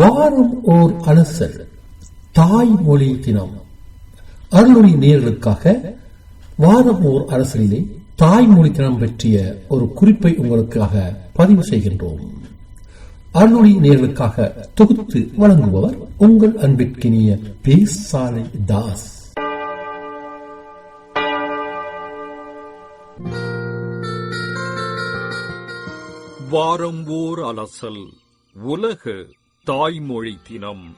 வாரம் ஓர் அலசல் தாய்மொழி தினம். அருள்மொழி நேர்களுக்காக வாரம் ஓர் அரசலிலே தாய்மொழி தினம் பற்றிய ஒரு குறிப்பை உங்களுக்காக பதிவு செய்கின்றோம். அருள்மொழி நேர்களுக்காக தொகுத்து வழங்குபவர் உங்கள் அன்பிற்கினிய பேசாலை தாஸ். வாரம் ஓர் அலசல் உலக தாய்மொழி தினம்.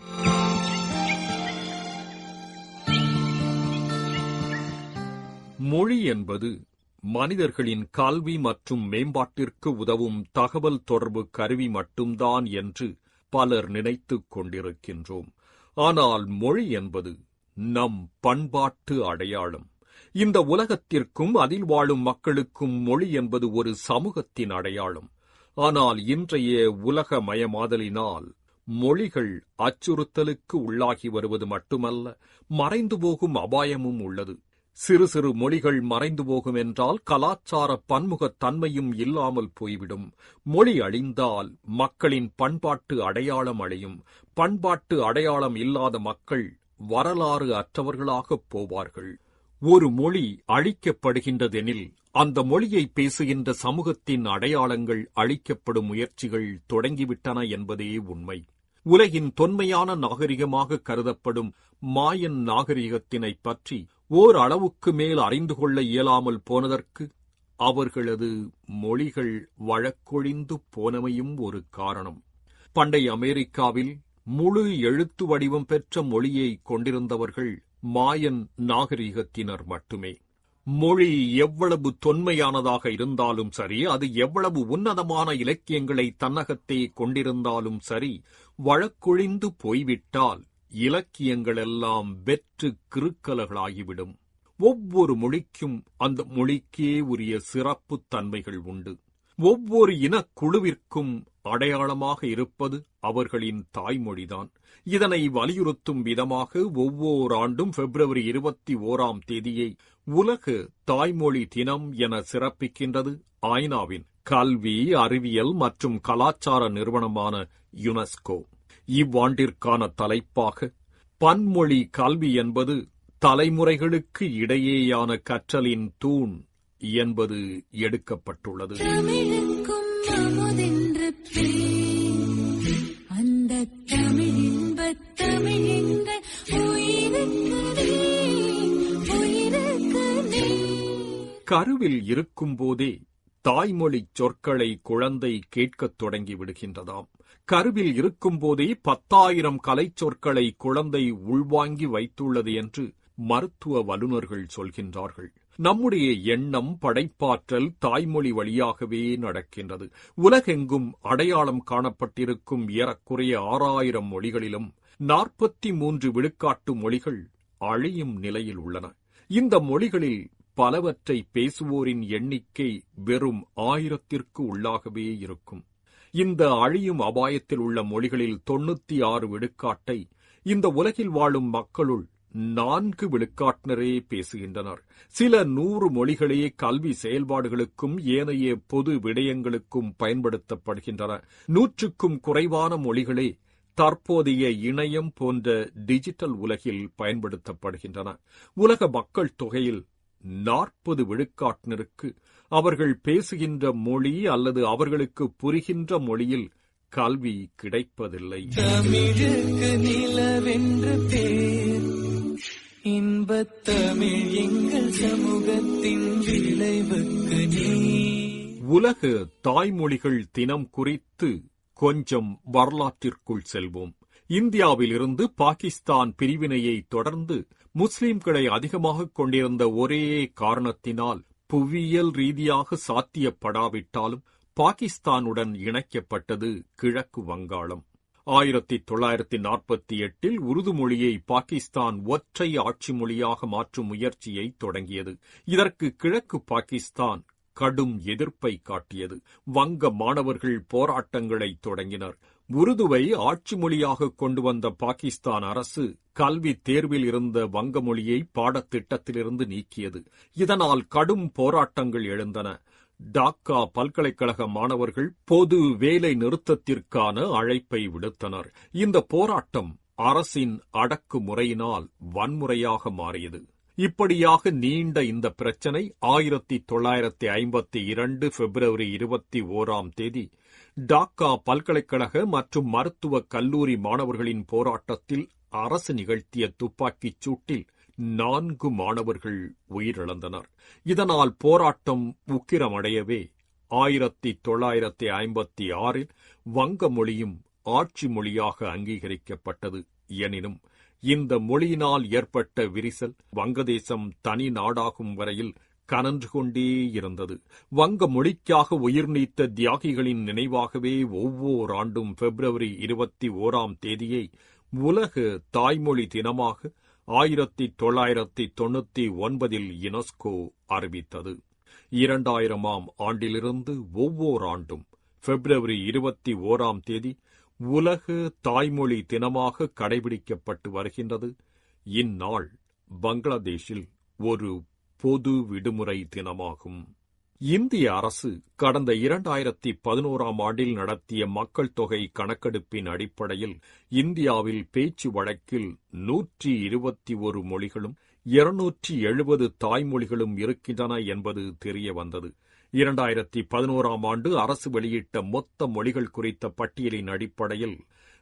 மொழி என்பது மனிதர்களின் கல்வி மற்றும் மேம்பாட்டிற்கு உதவும் தகவல் தொடர்பு கருவி மட்டும்தான் என்று பலர் நினைத்துக் கொண்டிருக்கின்றோம். ஆனால் மொழி என்பது நம் பண்பாட்டு அடையாளம். இந்த உலகத்திற்கும் அதில் வாழும் மக்களுக்கும் மொழி என்பது ஒரு சமூகத்தின் அடையாளம். ஆனால் இன்றைய உலகமயமாதலினால் மொழிகள் அச்சுறுத்தலுக்கு உள்ளாகி வருவது மட்டுமல்ல மறைந்து போகும் அபாயமும் உள்ளது. சிறு சிறு மொழிகள் மறைந்து போகும் என்றால் கலாச்சார பன்முகத் தன்மையும் இல்லாமல் போய்விடும். மொழி அழிந்தால் மக்களின் பண்பாட்டு அடையாளம் அழியும். பண்பாட்டு அடையாளம் இல்லாத மக்கள் வரலாறு அற்றவர்களாகப் போவார்கள். ஒரு மொழி அழிக்கப்படுகின்றதெனில் அந்த மொழியை பேசுகின்ற சமூகத்தின் அடையாளங்கள் அழிக்கப்படும் முயற்சிகள் தொடங்கிவிட்டன என்பதே உண்மை. உலகின் தொன்மையான நாகரிகமாக கருதப்படும் மாயன் நாகரிகத்தினை பற்றி ஓர் அளவுக்கு மேல் அறிந்து கொள்ள இயலாமல் போனதற்கு அவர்களது மொழிகள் வழக்கொழிந்து போனமையும் ஒரு காரணம். பண்டைய அமெரிக்காவில் முழு எழுத்து வடிவம் பெற்ற மொழியை கொண்டிருந்தவர்கள் மாயன் நாகரிகத்தினர் மட்டுமே. மொழி எவ்வளவு தொன்மையானதாக இருந்தாலும் சரி அது எவ்வளவு உன்னதமான இலக்கியங்களை தன்னகத்தே கொண்டிருந்தாலும் சரி வழக்கொழிந்து போய்விட்டால் இலக்கியங்களெல்லாம் வெற்று கிருக்கல்களாகிவிடும். ஒவ்வொரு மொழிக்கும் அந்த மொழிக்கே உரிய சிறப்புத் தன்மைகள் உண்டு. ஒவ்வொரு இனக்குழுவிற்கும் அடையாளமாக இருப்பது அவர்களின் தாய்மொழிதான். இதனை வலியுறுத்தும் விதமாக ஒவ்வொரு ஆண்டும் பிப்ரவரி இருபத்தி ஓராம் தேதியை உலக தாய்மொழி தினம் என சிறப்பிக்கின்றது ஐநாவின் கல்வி அறிவியல் மற்றும் கலாச்சார நிறுவனமான யுனெஸ்கோ. இவ்வாண்டிற்கான தலைப்பாக பன்மொழி கல்வி என்பது தலைமுறைகளுக்கு இடையேயான கற்றலின் தூண் என்பது எடுக்கப்பட்டுள்ளது. கருவில் இருக்கும்போதே தாய்மொழிச் சொற்களை குழந்தை கேட்கத் தொடங்கி விடுகின்றதாம். கருவில் இருக்கும்போதே பத்தாயிரம் கலைச் சொற்களை குழந்தை உள்வாங்கி வைத்துள்ளது என்று மருத்துவ வல்லுநர்கள் சொல்கின்றார்கள். நம்முடைய எண்ணம் படைப்பாற்றல் தாய்மொழி வழியாகவே நடக்கின்றது. உலகெங்கும் அடையாளம் காணப்பட்டிருக்கும் ஏறக்குறைய ஆறாயிரம் மொழிகளிலும் நாற்பத்தி மூன்று விழுக்காட்டு மொழிகள் அழியும் நிலையில் உள்ளன. இந்த மொழிகளில் பலவற்றை பேசுவோரின் எண்ணிக்கை வெறும் ஆயிரத்திற்கு உள்ளாகவே இருக்கும். இந்த அழியும் அபாயத்தில் உள்ள மொழிகளில் தொண்ணூத்தி ஆறு விழுக்காட்டை இந்த உலகில் வாழும் மக்களுள் நான்கு விழுக்காட்டினரே பேசுகின்றனர். சில நூறு மொழிகளே கல்வி செயல்பாடுகளுக்கும் ஏனைய பொது விடயங்களுக்கும் பயன்படுத்தப்படுகின்றன. நூற்றுக்கும் குறைவான மொழிகளே தற்போதைய இணையம் போன்ற டிஜிட்டல் உலகில் பயன்படுத்தப்படுகின்றன. உலக மக்கள் தொகையில் நாற்பது விழுக்காட்டினருக்கு அவர்கள் பேசுகின்ற மொழி அல்லது அவர்களுக்கு புரிகின்ற மொழியில் கல்வி கிடைப்பதில்லை. தமிழுக்கு நிலவென்று பேர். இன்பத் தமிழ் எங்கள் சமூகத்தின் விளைவுக்கு உலக தாய்மொழிகள் தினம் குறித்து கொஞ்சம் வரலாற்றிற்குள் செல்வோம். இந்தியாவிலிருந்து பாகிஸ்தான் பிரிவினையை தொடர்ந்து முஸ்லிம்களை அதிகமாக கொண்டிருந்த ஒரே காரணத்தினால் புவியியல் ரீதியாக சாத்தியப்படாவிட்டாலும் பாகிஸ்தானுடன் இணைக்கப்பட்டது கிழக்கு வங்காளம். ஆயிரத்தி தொள்ளாயிரத்தி நாற்பத்தி எட்டில் உருது மொழியை பாகிஸ்தான் ஒற்றை ஆட்சி மொழியாக மாற்றும் முயற்சியை தொடங்கியது. இதற்கு கிழக்கு பாகிஸ்தான் கடும் எதிர்ப்பை காட்டியது. வங்க மாணவர்கள் போராட்டங்களை தொடங்கினர். உருதுவை ஆட்சி மொழியாக கொண்டு வந்த பாகிஸ்தான் அரசு கல்வி தேர்வில் இருந்த வங்க மொழியை பாடத்திட்டத்திலிருந்து நீக்கியது. இதனால் கடும் போராட்டங்கள் எழுந்தன. டாக்கா பல்கலைக்கழக மாணவர்கள் பொது வேலை நிறுத்தத்திற்கான அழைப்பை விடுத்தனர். இந்த போராட்டம் அரசின் அடக்குமுறையினால் வன்முறையாக மாறியது. இப்படியாக நீண்ட இந்த பிரச்சனை ஆயிரத்தி தொள்ளாயிரத்தி ஐம்பத்தி இரண்டு பிப்ரவரி இருபத்தி ஓராம் தேதி டாக்கா பல்கலைக்கழக மற்றும் மருத்துவக் கல்லூரி மாணவர்களின் போராட்டத்தில் அரசு நிகழ்த்திய துப்பாக்கிச் சூட்டில் நான்கு மாணவர்கள் உயிரிழந்தனர். இதனால் போராட்டம் உக்கிரமடையவே ஆயிரத்தி தொள்ளாயிரத்தி ஐம்பத்தி ஆறில் வங்க மொழியும் ஆட்சி மொழியாக அங்கீகரிக்கப்பட்டது எனினும் இந்த மொழியினால் ஏற்பட்ட விரிசல் வங்கதேசம் தனி நாடாகும் வரையில் கனன்று கொண்டே இருந்தது வங்க மொழிக்காக உயிர் நீத்த தியாகிகளின் நினைவாகவே ஒவ்வொரு ஆண்டும் பிப்ரவரி இருபத்தி ஓராம் தேதியை உலக தாய்மொழி தினமாக ஆயிரத்தி தொள்ளாயிரத்தி தொண்ணூத்தி ஒன்பதில் யுனெஸ்கோ அறிவித்தது. இரண்டாயிரமாம் ஆண்டிலிருந்து ஒவ்வொரு ஆண்டும் பிப்ரவரி இருபத்தி ஓராம் தேதி உலக தாய்மொழி தினமாக கடைபிடிக்கப்பட்டு வருகின்றது. இந்நாள் பங்களாதேஷில் ஒரு பொது விடுமுறை தினமாகும். இந்திய அரசு கடந்த இரண்டாயிரத்தி பதினோராம் ஆண்டில் நடத்திய மக்கள் தொகை கணக்கெடுப்பின் அடிப்படையில் இந்தியாவில் பேச்சு வழக்கில் நூற்றி இருபத்தி ஒரு மொழிகளும் இருநூற்றி எழுபது தாய்மொழிகளும் இருக்கின்றன என்பது தெரிய வந்தது. இரண்டாயிரத்தி பதினோராம் ஆண்டு அரசு வெளியிட்ட மொத்த மொழிகள் குறித்த பட்டியலின் அடிப்படையில்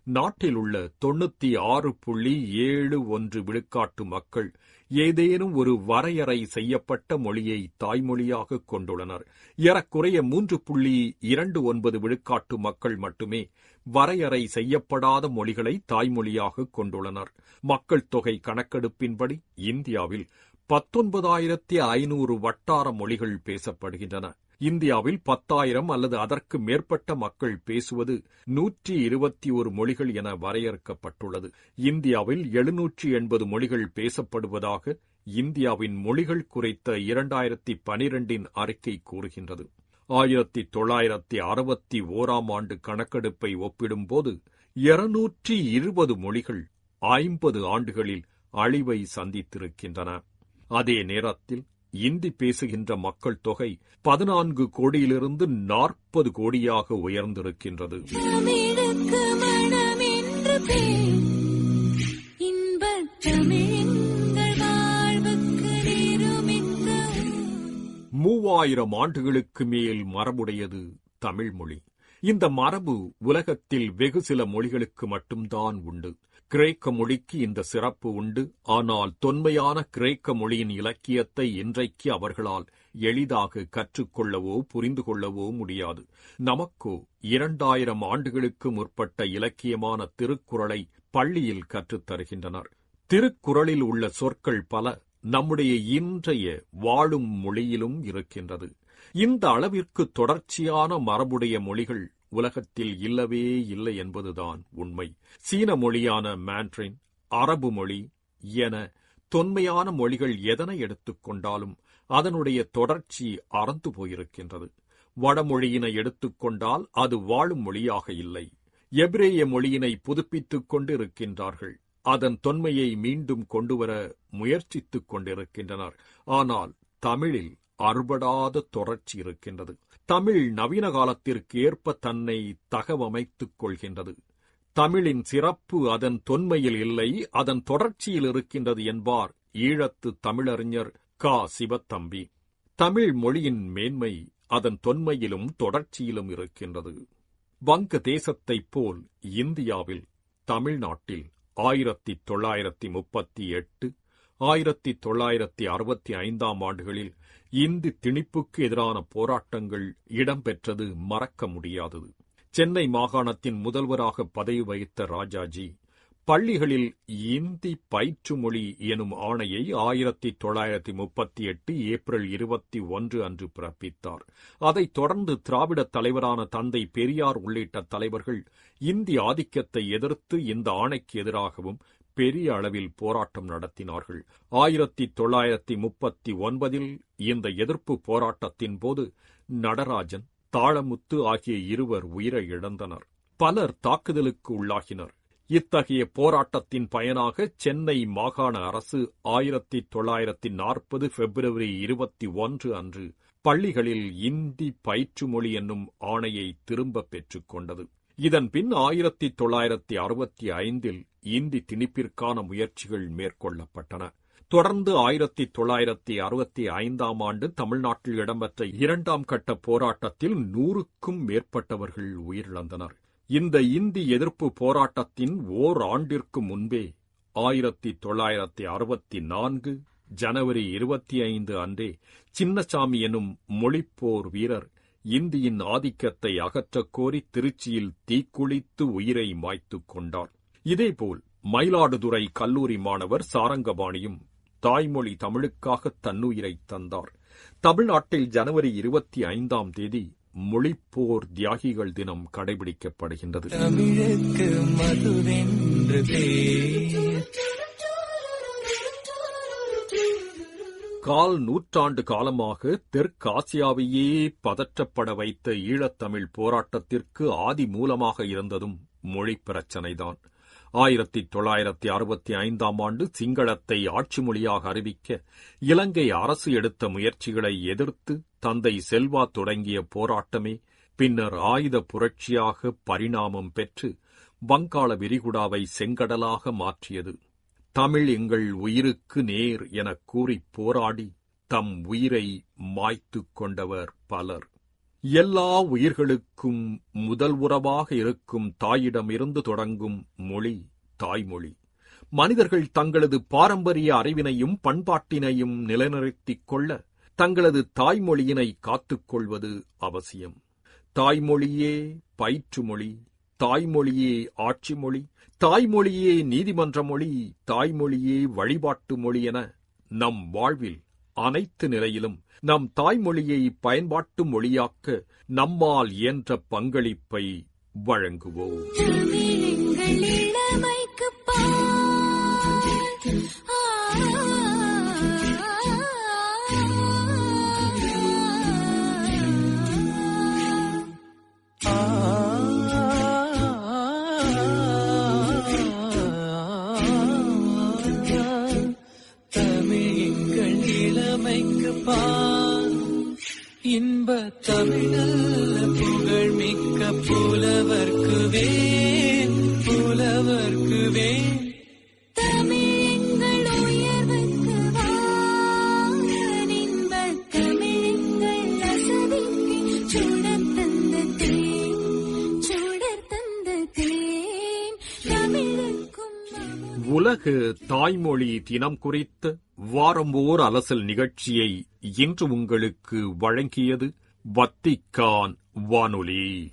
நாட்டில் உள்ள தொண்ணூத்தி ஆறு புள்ளி ஏழு ஒன்று விழுக்காட்டு மக்கள் ஏதேனும் ஒரு வரையறை செய்யப்பட்ட மொழியை தாய்மொழியாக கொண்டுள்ளனர். ஏறக்குறைய மூன்று புள்ளி இரண்டு ஒன்பது விழுக்காட்டு மக்கள் மட்டுமே வரையறை செய்யப்படாத மொழிகளை தாய்மொழியாக கொண்டுள்ளனர். மக்கள் தொகை கணக்கெடுப்பின்படி இந்தியாவில் பத்தொன்பதாயிரத்தி ஐநூறு வட்டார மொழிகள் பேசப்படுகின்றன. இந்தியாவில் பத்தாயிரம் அல்லது அதற்கு மேற்பட்ட மக்கள் பேசுவது நூற்றி இருபத்தி ஒரு மொழிகள் என வரையறுக்கப்பட்டுள்ளது. இந்தியாவில் எழுநூற்றி எண்பது மொழிகள் பேசப்படுவதாக இந்தியாவின் மொழிகள் குறித்த இரண்டாயிரத்தி பனிரெண்டின் அறிக்கை கூறுகின்றது. ஆயிரத்தி தொள்ளாயிரத்தி அறுபத்தி ஓராம் ஆண்டு கணக்கெடுப்பை ஒப்பிடும்போது இருநூற்றி இருபது மொழிகள் ஐம்பது ஆண்டுகளில் அழிவை சந்தித்திருக்கின்றன. அதே நேரத்தில் இந்தி பேசுகின்ற மக்கள் தொகை பதினான்கு கோடியிலிருந்து நாற்பது கோடியாக உயர்ந்திருக்கின்றது. மூவாயிரம் ஆண்டுகளுக்கு மேல் மரபுடையது தமிழ் மொழி இந்த மரபு உலகத்தில் வெகு சில மொழிகளுக்கு மட்டும்தான் உண்டு. கிரேக்க மொழிக்கு இந்த சிறப்பு உண்டு. ஆனால் தொன்மையான கிரேக்க மொழியின் இலக்கியத்தை இன்றைக்கு அவர்களால் எளிதாக கற்றுக்கொள்ளவோ புரிந்து கொள்ளவோ முடியாது. நமக்கோ இரண்டாயிரம் ஆண்டுகளுக்கு முற்பட்ட இலக்கியமான திருக்குறளை பள்ளியில் கற்றுத் தருகின்றனர். திருக்குறளில் உள்ள சொற்கள் பல நம்முடைய இன்றைய வாழும் மொழியிலும் இருக்கின்றது. இந்த அளவிற்கு தொடர்ச்சியான மரபுடைய மொழிகள் உலகத்தில் இல்லவே இல்லை என்பதுதான் உண்மை. சீன மொழியான மாண்ட்ரின் அரபு மொழி என தொன்மையான மொழிகள் எதனை எடுத்துக்கொண்டாலும் அதனுடைய தொடர்ச்சி அறந்து போயிருக்கின்றது. வடமொழியினை எடுத்துக்கொண்டால் அது வாழும் மொழியாக இல்லை. எபிரேய மொழியினை புதுப்பித்துக் கொண்டிருக்கின்றார்கள். அதன் தொன்மையை மீண்டும் கொண்டுவர முயற்சித்துக் கொண்டிருக்கின்றனர். ஆனால் தமிழில் அறுபடாத தொடர்ச்சி இருக்கின்றது. தமிழ் நவீன காலத்திற்கு ஏற்ப தன்னை தகவமைத்துக் கொள்கின்றது. தமிழின் சிறப்பு அதன் தொன்மையில் இல்லை அதன் தொடர்ச்சியில் இருக்கின்றது என்பார் ஈழத்து தமிழறிஞர் கா. சிவத்தம்பி. தமிழ் மொழியின் மேன்மை அதன் தொன்மையிலும் தொடர்ச்சியிலும் இருக்கின்றது. வங்க தேசத்தைப் போல் இந்தியாவில் தமிழ்நாட்டில் ஆயிரத்தி தொள்ளாயிரத்தி முப்பத்தி எட்டு ஆயிரத்தி தொள்ளாயிரத்தி அறுபத்தி ஐந்தாம் ஆண்டுகளில் இந்தி திணிப்புக்கு எதிரான போராட்டங்கள் இடம்பெற்றது மறக்க முடியாதது. சென்னை மாகாணத்தின் முதல்வராக பதவி வகித்த ராஜாஜி பள்ளிகளில் இந்தி பயிற்று மொழி எனும் ஆணையை ஆயிரத்தி தொள்ளாயிரத்தி முப்பத்தி எட்டு ஏப்ரல் இருபத்தி ஒன்று அன்று பிறப்பித்தார். அதைத் தொடர்ந்து திராவிட தலைவரான தந்தை பெரியார் உள்ளிட்ட தலைவர்கள் இந்தி ஆதிக்கத்தை எதிர்த்து இந்த ஆணைக்கு எதிராகவும் பெரிய அளவில் போராட்டம் நடத்தினார்கள். ஆயிரத்தி தொள்ளாயிரத்தி முப்பத்தி ஒன்பதில் இந்த எதிர்ப்பு போராட்டத்தின் போது நடராஜன் தாளமுத்து ஆகிய இருவர் உயிரை இழந்தனர். பலர் தாக்குதலுக்கு உள்ளாகினர். இத்தகைய போராட்டத்தின் பயனாக சென்னை மாகாண அரசு ஆயிரத்தி தொள்ளாயிரத்தி நாற்பது பிப்ரவரி இருபத்தி ஒன்று அன்று பள்ளிகளில் இந்தி பயிற்று மொழி என்னும் ஆணையை திரும்பப் பெற்றுக் கொண்டது. இதன் பின் ஆயிரத்தி தொள்ளாயிரத்தி அறுபத்தி ஐந்தில் இந்தி திணிப்பிற்கான முயற்சிகள் மேற்கொள்ளப்பட்டன. தொடர்ந்து ஆயிரத்தி தொள்ளாயிரத்தி அறுபத்தி ஐந்தாம் ஆண்டு தமிழ்நாட்டில் இடம்பெற்ற இரண்டாம் கட்ட போராட்டத்தில் நூறுக்கும் மேற்பட்டவர்கள் உயிரிழந்தனர். இந்த இந்தி எதிர்ப்பு போராட்டத்தின் ஓர் ஆண்டிற்கு முன்பே ஆயிரத்தி தொள்ளாயிரத்தி அறுபத்தி நான்கு ஜனவரி இருபத்தி ஐந்து அன்றே சின்னசாமி எனும் மொழிப்போர் வீரர் இந்தியின் ஆதிக்கத்தை அகற்றக் கோரி திருச்சியில் தீக்குளித்து உயிரை மாய்த்துக் கொண்டார். இதேபோல் மயிலாடுதுறை கல்லூரி மாணவர் சாரங்கபாணியும் தாய்மொழி தமிழுக்காக தன்னுயிரை தந்தார். தமிழ்நாட்டில் ஜனவரி இருபத்தி ஐந்தாம் தேதி மொழிப்போர் தியாகிகள் தினம் கடைபிடிக்கப்படுகின்றது. கால் நூற்றாண்டு காலமாக தெற்காசியாவையே பதற்றப்பட வைத்த ஈழத்தமிழ் போராட்டத்திற்கு ஆதி மூலமாக இருந்ததும் மொழி பிரச்சனைதான். ஆயிரத்தி தொள்ளாயிரத்தி அறுபத்தி ஐந்தாம் ஆண்டு சிங்களத்தை ஆட்சி மொழியாக அறிவிக்க இலங்கை அரசு எடுத்த முயற்சிகளை எதிர்த்து தந்தை செல்வா தொடங்கிய போராட்டமே பின்னர் ஆயுத புரட்சியாக பரிணாமம் பெற்று வங்காள விரிகுடாவை செங்கடலாக மாற்றியது. தமிழ் எங்கள் உயிருக்கு நேர் எனக் கூறிப் போராடி தம் உயிரை மாய்த்துக் கொண்டவர் பலர். எல்லா உயிர்களுக்கும் முதல் உறவாக இருக்கும் தாயிடமிருந்து தொடங்கும் மொழி தாய்மொழி. மனிதர்கள் தங்களது பாரம்பரிய அறிவினையும் பண்பாட்டினையும் நிலைநிறுத்திக் கொள்ள தங்களது தாய்மொழியினை காத்துக்கொள்வது அவசியம். தாய்மொழியே பயிற்று மொழி தாய்மொழியே ஆட்சி மொழி தாய்மொழியே நீதிமன்ற மொழி தாய்மொழியே வழிபாட்டு மொழி என நம் வாழ்வில் அனைத்து நிலையிலும் நம் தாய்மொழியை பயன்பாட்டு மொழியாக்க நம்மால் இயன்ற பங்களிப்பை வழங்குவோம். உலக தாய்மொழி தினம் குறித்த வாரம் ஓர் அலசல் நிகழ்ச்சியை இன்று உங்களுக்கு வழங்கியது வத்திக்கான் வானொலி.